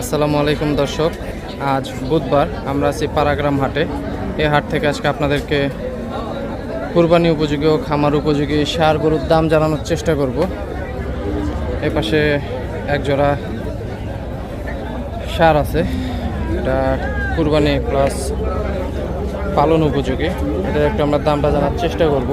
আসসালামু আলাইকুম দর্শক, আজ বুধবার আমরা আছি পারাগ্রাম হাটে। এই হাট থেকে আজকে আপনাদেরকে কুরবানি উপযোগী ও খামার উপযোগী সার গরুর দাম জানানোর চেষ্টা করব। এ পাশে এক জোড়া সার আছে, এটা কুরবানি প্লাস পালন উপযোগী। এটার একটু আমরা দামটা জানার চেষ্টা করব।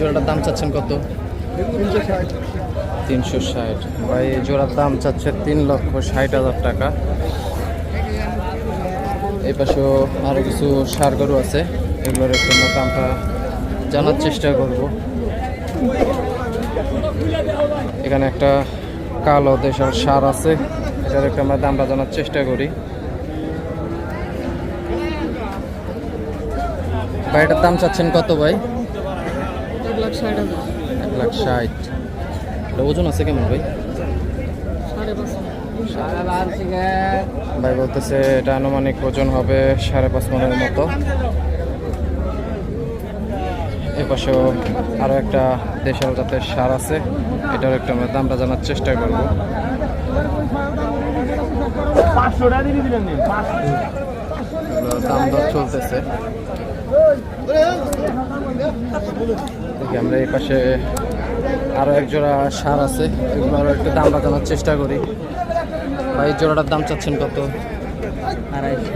জোড়াটার দাম চাচ্ছেন কত? তিনশো ষাট। ভাই, এই জোড়ার দাম চাচ্ছে তিন লক্ষ ষাট হাজার টাকা। এই পাশেও আরও কিছু সার গরু আছে। এগুলোর একটু দামটা জানার চেষ্টা করব। এখানে একটা কালো দেশের সার আছে। এটার একটু আমরা দামটা জানার চেষ্টা করি। ভাই, এটার দাম চাচ্ছেন কত ভাই? এক লাখ ষাট হাজার। এক লাখ ষাট। এটা ওজন আছে কেমন ভাই? ভাই বলতেছে এটা আনুমানিক ওজন হবে সাড়ে পাঁচ মনের মতো। এ পাশেও আরও একটা দেশাল জাতের সার আছে। এটার একটু আমরা দামটা জানার চেষ্টা করব। দাম দর চলতেছে। আমরা এই পাশে আরও এক জোড়া সার আছে। এগুলো আরও একটু দামটা জানার চেষ্টা করি। ভাই এই জোড়াটার দাম চাচ্ছেন কত? আড়াইশো।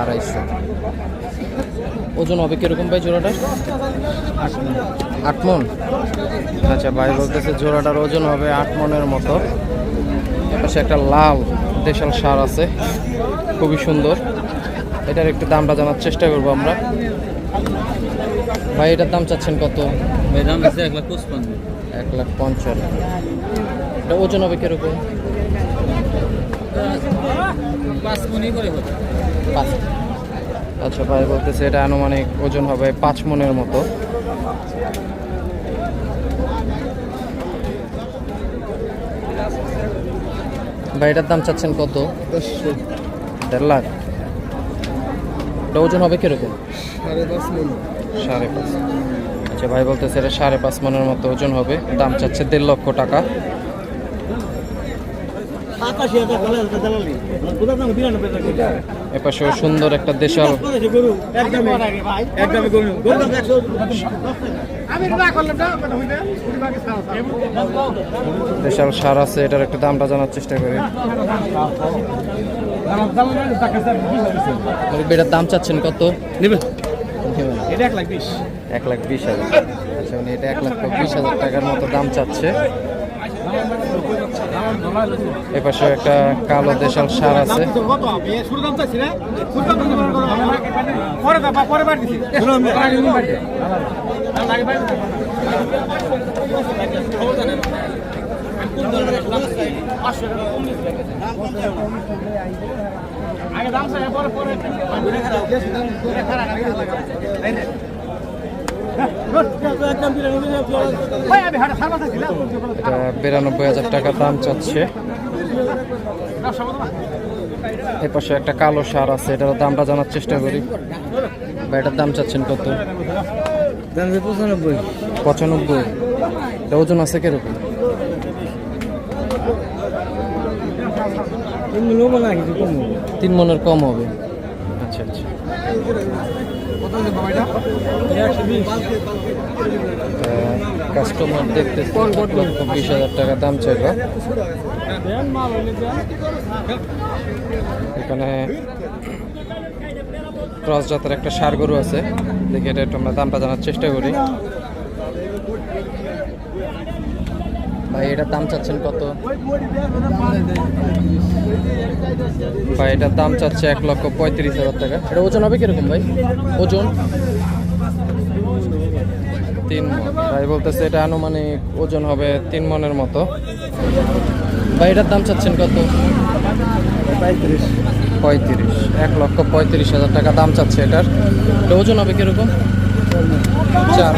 আড়াইশো। ওজন হবে কীরকম ভাই জোড়াটার? আট মন। আচ্ছা ভাই বলতেছে জোড়াটার ওজন হবে আট মনের মতো। এপাশে একটা লাল দেশাল সার আছে। খুবই সুন্দর। এটার একটু দামটা জানার চেষ্টা করব আমরা। ভাই এটার দাম চাচ্ছেন কত? ভাই দাম আছে এক লাখ পঁচপান্ন। এক লাখ পঞ্চান্ন। এটা ওজন হবে কীরকম? পাঁচ মনি করে হবে। পাঁচ। আচ্ছা ভাই বলতেছে এটা আনুমানিক ওজন হবে পাঁচ মনের মতো। ভাই এটার দাম চাচ্ছেন কত? দেড় লাখ। এটা ওজন হবে কীরকম? সাড়ে পাঁচ মনি। আচ্ছা ভাই বলতেছে এটা সাড়ে পাঁচ মনের মতো ওজন হবে। দাম চাচ্ছে দেড় লক্ষ টাকা। এপাশেও সুন্দর একটা দেশাল। গরু। একদমই। একদমই। গরু। গরু দাম একশো আমি না করলাম না হইবে দেশাল সার আছে এটার একটা দামটা জানার চেষ্টা করি। এটার দাম চাচ্ছেন কত? নেবেন? এটা এক লাখ বিশ। এক লাখ বিশ হাজার। আচ্ছা উনি এটা এক লক্ষ বিশ হাজার টাকার মতো দাম চাচ্ছে। এপাশে একটা কালো দেশাল সার আছে। কত শুরু দাম চাইছি না শুরু দাম পরে আগে দাম চাই পরে পরে বিরানব্বই হাজার টাকা দাম চাচ্ছে। এপাশে একটা কালো সার আছে এটার দামটা জানার চেষ্টা করি। বা এটার দাম চাচ্ছেন কত? পঁচানব্বই। পঁচানব্বই। এটা ওজন আছে কীরকম নেব না কিছু কম তিন মনের কম হবে। আচ্ছা আচ্ছা। কাস্টমার দেখতে লক্ষ বিশ হাজার টাকা দাম চাইলো। এখানে ক্রস জাতের একটা সার গরু আছে। দেখে এটা একটু আমরা দামটা জানার চেষ্টা করি। ভাই, এটার দাম চাচ্ছেন কত? ভাই, এটার দাম চাচ্ছে এক লক্ষ পঁয়ত্রিশ হাজার টাকা। এটা ওজন হবে কীরকম ভাই? ওজন? তিন ভাই, বলতেছে এটা আনুমানিক ওজন হবে তিন মনের মতো। ভাই, এটার দাম চাচ্ছেন কত? পঁয়ত্রিশ পঁয়ত্রিশ। এক লক্ষ পঁয়ত্রিশ হাজার টাকা দাম চাচ্ছে এটার। এটা ওজন হবে কীরকম? চার।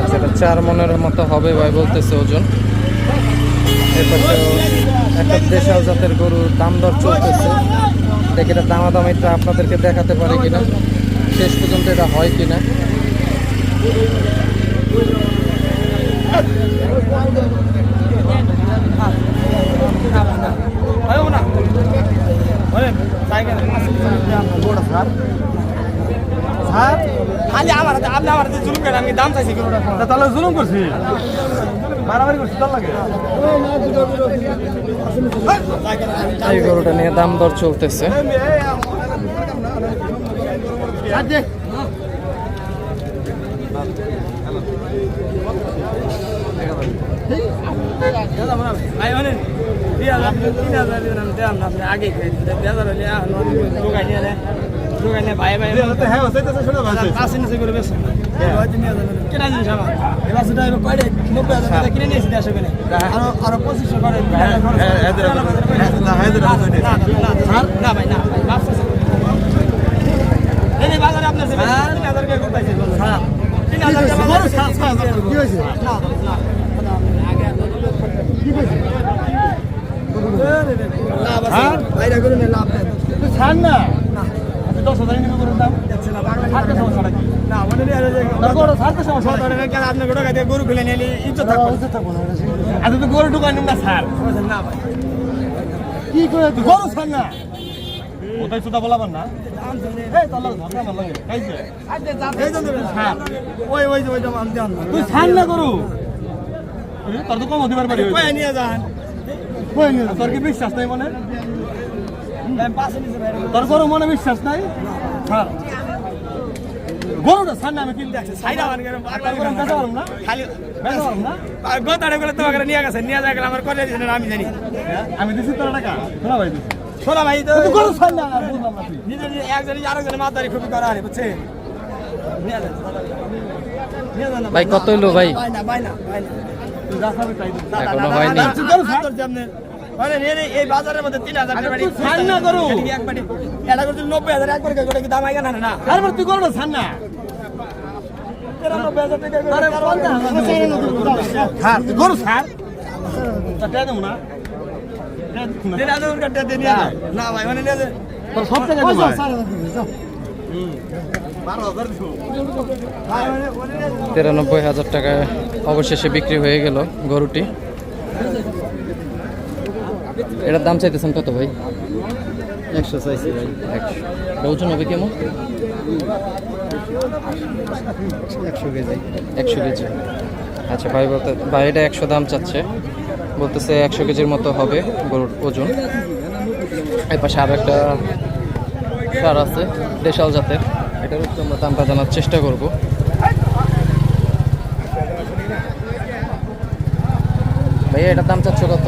আচ্ছা এটা চার মনের মতো হবে ভাই বলতেছে ওজন। এরপর একটা দেশাল জাতের গরুর দাম দর চলতেছে। দেখি এটা দামাদামিটা আপনাদেরকে দেখাতে পারে কিনা। শেষ পর্যন্ত এটা হয় কিনা। খালি আমার আপনি আমার জুলুম করেন আমি দাম চাইছি তাহলে জুলুম করছি? মারামারি করছি তার লাগে? এই গরুটা নিয়ে দাম দর চলতেছে। আগে নিয়ে ভাই ভাই হ্যাঁ ওসাইতেছে শুনে ভাই পাশে নিচে করে বেশ কেনা জিনিস আমার এবার সেটা এবার কয়টা নব্বই হাজার টাকা কিনে নিয়েছি দেড়শো কিনে আরও আরও পঁচিশশো করে না ভাই না ভাই মাফ করছি। এই যে বাজারে আপনার তিন হাজার করে করতেছি তিন হাজার কি হয়েছে লাভ আছে বাইরে করে লাভ ছাড় না দশ হাজার নিবে করে দাম? না সমস্যা আপনার গরু নিলে ইজ্জত থাকবে তো গরু ঢুকাই নিম না না ভাই। কি করে গরু না? ওটাই না? তুই ছাড় না তোর তো কম হতে পারবি কই নিয়ে যান। তোর কি বিশ্বাস নাই মনে আমি পাশে নিচে বাইরে তোর গরু মনে বিশ্বাস নাই গরুটা ছাড় না আমি কিনতে আসছি সাইডা মান করে তার গরু বেচা পারলাম না খালি বেচা পারলাম না গোতাড়ে করে তোমাকে নিয়ে গেছে নিয়ে যায় আমার করে দিয়েছেন আমি জানি আমি দিছি তোর টাকা শোনা ভাই দিছি শোনা ভাই তো গরু ছাড় না আর না নিজে নিজে একজনে আরেকজনে মাতারি খুবই করা আরে বুঝছে নিয়ে যান নিয়ে যান ভাই কত হইল ভাই ভাই না ভাই না ভাই না তুই যা খাবি তাই দিবি। হয়নি মানে রে এই বাজারের মধ্যে তিন হাজার না এটা নব্বই হাজার একবার দাম আইগা না না আরে তুই না? দেবো না। না। ভাই মানে সব। তিরানব্বই হাজার টাকায় অবশেষে বিক্রি হয়ে গেল গরুটি। এটার দাম চাইতেছেন কত ভাই? একশো চাইছি ভাই। একশো। ওজন হবে কেমন একশো কেজি। একশো কেজি। আচ্ছা ভাই বলতে ভাই এটা একশো দাম চাচ্ছে। বলতেছে একশো কেজির মতো হবে গরুর ওজন। এর পাশে আরও একটা সার আছে দেশাল জাতের। এটার একটু আমরা দামটা জানার চেষ্টা করব। ভাইয়া এটার দাম চাচ্ছ কত?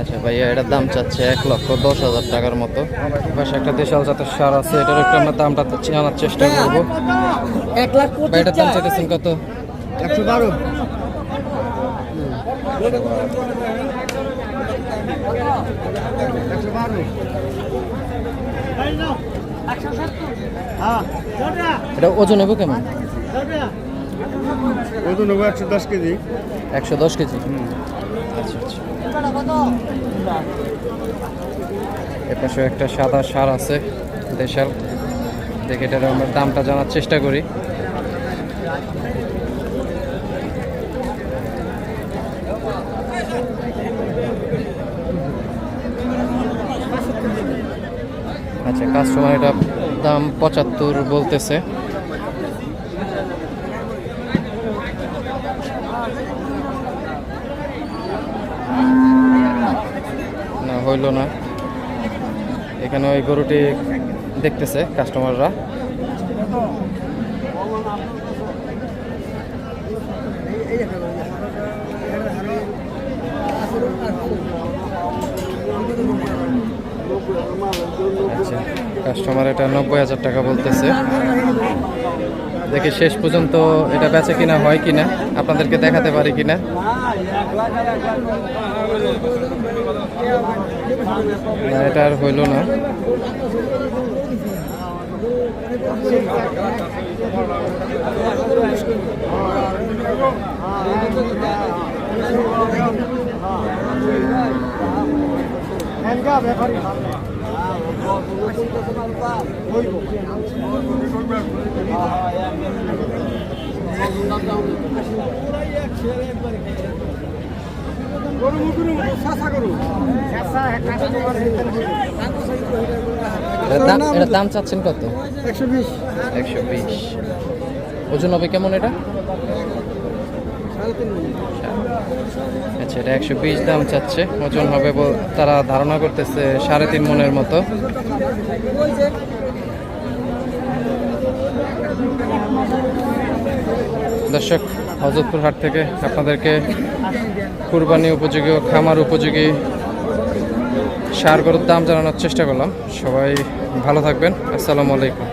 আচ্ছা ভাইয়া এটার দাম চাচ্ছে এক লক্ষ দশ হাজার টাকার মতো। পাশে একটা দেশাল জাতের সার আছে এটার একটু আমরা দামটা জানার চেষ্টা করব। এক লাখ এটার দাম চাইতেছেন কত? একশো বারো। এটা ওজন হবে কেমন? ওজন হব একশো দশ কেজি? একশো দশ কেজি আচ্ছা আচ্ছা। এপাশে একটা সাদা সার আছে, দেশাল। দেখে এটার আমরা দামটা জানার চেষ্টা করি। আচ্ছা কাস্টমার এটা দাম পঁচাত্তর বলতেছে না হইল না। এখানে ওই গরুটি দেখতেছে কাস্টমাররা আচ্ছা কাস্টমার এটা নব্বই হাজার টাকা বলতেছে। দেখি শেষ পর্যন্ত এটা বেচে কিনা হয় কিনা। আপনাদেরকে দেখাতে পারি কিনা। না এটা আর হইল না। দাম এটার দাম চাচ্ছেন কত? একশো বিশ। একশো বিশ। ওজন হবে কেমন এটা? আচ্ছা এটা একশো বিশ দাম চাচ্ছে। ওজন হবে বল- তারা ধারণা করতেছে সাড়ে তিন মনের মতো। দর্শক হজরতপুর হাট থেকে আপনাদেরকে কুরবানি উপযোগী ও খামার উপযোগী সার গরুর দাম জানানোর চেষ্টা করলাম। সবাই ভালো থাকবেন। আসসালামু আলাইকুম।